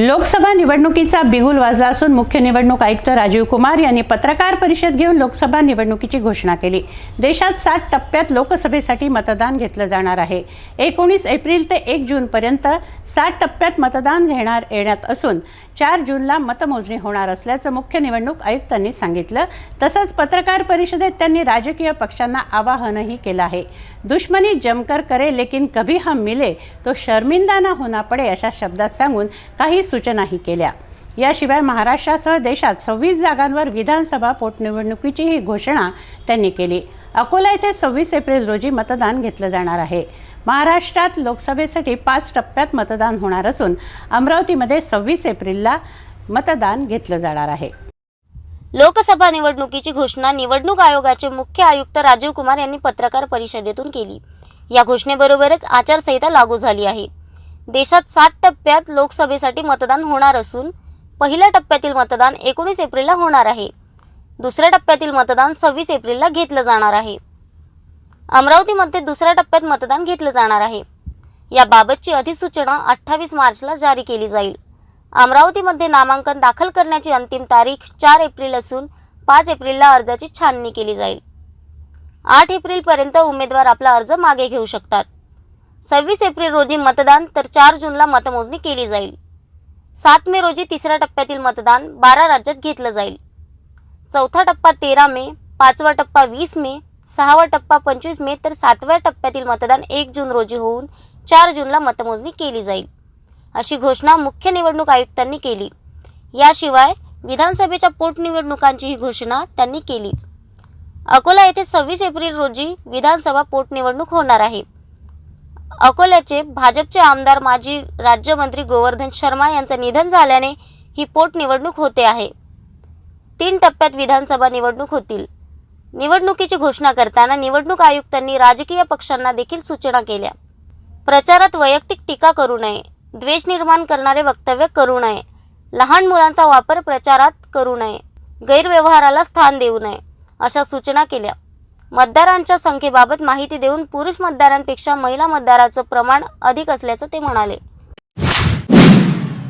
लोकसभा निवडणुकीचा बिगुल वाजला असून मुख्य निवडणूक आयुक्त राजीव कुमार यांनी पत्रकार परिषद घेऊन लोकसभा निवडणुकीची घोषणा केली. देशात सात टप्प्यात लोकसभेसाठी मतदान घेतलं जाणार आहे. एकोणीस एप्रिल ते एक जूनपर्यंत सात टप्प्यात मतदान घेणार येण्यात असून चार जूनला मतमोजणी होणार असल्याचं मुख्य निवडणूक आयुक्तांनी सांगितलं. तसंच पत्रकार परिषदेत त्यांनी राजकीय पक्षांना आवाहनही केलं आहे. दुश्मनी जमकर करे लेकिन कभी हम मिले तो शर्मिंदा ना होना पडे अशा शब्दात सांगून काही सूचनाही केल्या. याशिवाय महाराष्ट्रासह देशात सव्वीस जागांवर विधानसभा पोटनिवडणुकीचीही घोषणा त्यांनी केली. अकोला येथे सव्वीस एप्रिल रोजी मतदान घेतलं जाणार आहे. महाराष्ट्रात लोकसभेसाठी पाच टप्प्यात मतदान होणार असून अमरावतीमध्ये सव्वीस एप्रिलला मतदान घेतलं जाणार आहे. लोकसभा निवडणुकीची घोषणा निवडणूक आयोगाचे मुख्य आयुक्त राजीव कुमार यांनी पत्रकार परिषदेतून केली. या घोषणेबरोबरच आचारसंहिता लागू झाली आहे. देशात सात टप्प्यात लोकसभेसाठी मतदान होणार असून पहिल्या टप्प्यातील मतदान एकोणीस एप्रिलला होणार आहे. दुसऱ्या टप्प्यातील मतदान सव्वीस एप्रिलला घेतलं जाणार आहे. अमरावतीमध्ये दुसऱ्या टप्प्यात मतदान घेतलं जाणार आहे. याबाबतची अधिसूचना अठ्ठावीस मार्चला जारी केली जाईल. अमरावतीमध्ये नामांकन दाखल करण्याची अंतिम तारीख चार एप्रिल असून पाच एप्रिलला अर्जाची छाननी केली जाईल. आठ एप्रिलपर्यंत उमेदवार आपला अर्ज मागे घेऊ शकतात. सव्वीस एप्रिल रोजी मतदान तर चार जूनला मतमोजणी केली जाईल. सात मे रोजी तिसऱ्या टप्प्यातील मतदान बारा राज्यात घेतलं जाईल. चौथा टप्पा तेरा मे पाचवा टप्पा वीस मे सहावा टप्पा पंचवीस मे तर सातव्या टप्प्यातील मतदान एक जून रोजी होऊन चार जूनला मतमोजणी केली जाईल. अशी घोषणा मुख्य निवडणूक आयुक्तांनी केली. याशिवाय विधानसभेच्या पोटनिवडणुकांचीही घोषणा त्यांनी केली. अकोला येथे सव्वीस एप्रिल रोजी विधानसभा पोटनिवडणूक होणार आहे. अकोल्याचे भाजपचे आमदार माजी राज्यमंत्री गोवर्धन शर्मा यांचं निधन झाल्याने ही पोटनिवडणूक होते आहे. तीन टप्प्यात विधानसभा निवडणूक होतील. निवडणुकीची घोषणा करताना निवडणूक आयुक्तांनी राजकीय पक्षांना देखील सूचना केल्या. प्रचारात वैयक्तिक टीका करू नये द्वेष निर्माण करणारे वक्तव्य करू नये लहान मुलांचा वापर प्रचारात करू नये गैरव्यवहाराला स्थान देऊ नये अशा सूचना केल्या. मतदारांच्या संख्येबाबत माहिती देऊन पुरुष मतदारांपेक्षा महिला मतदाराचं प्रमाण अधिक असल्याचं ते म्हणाले.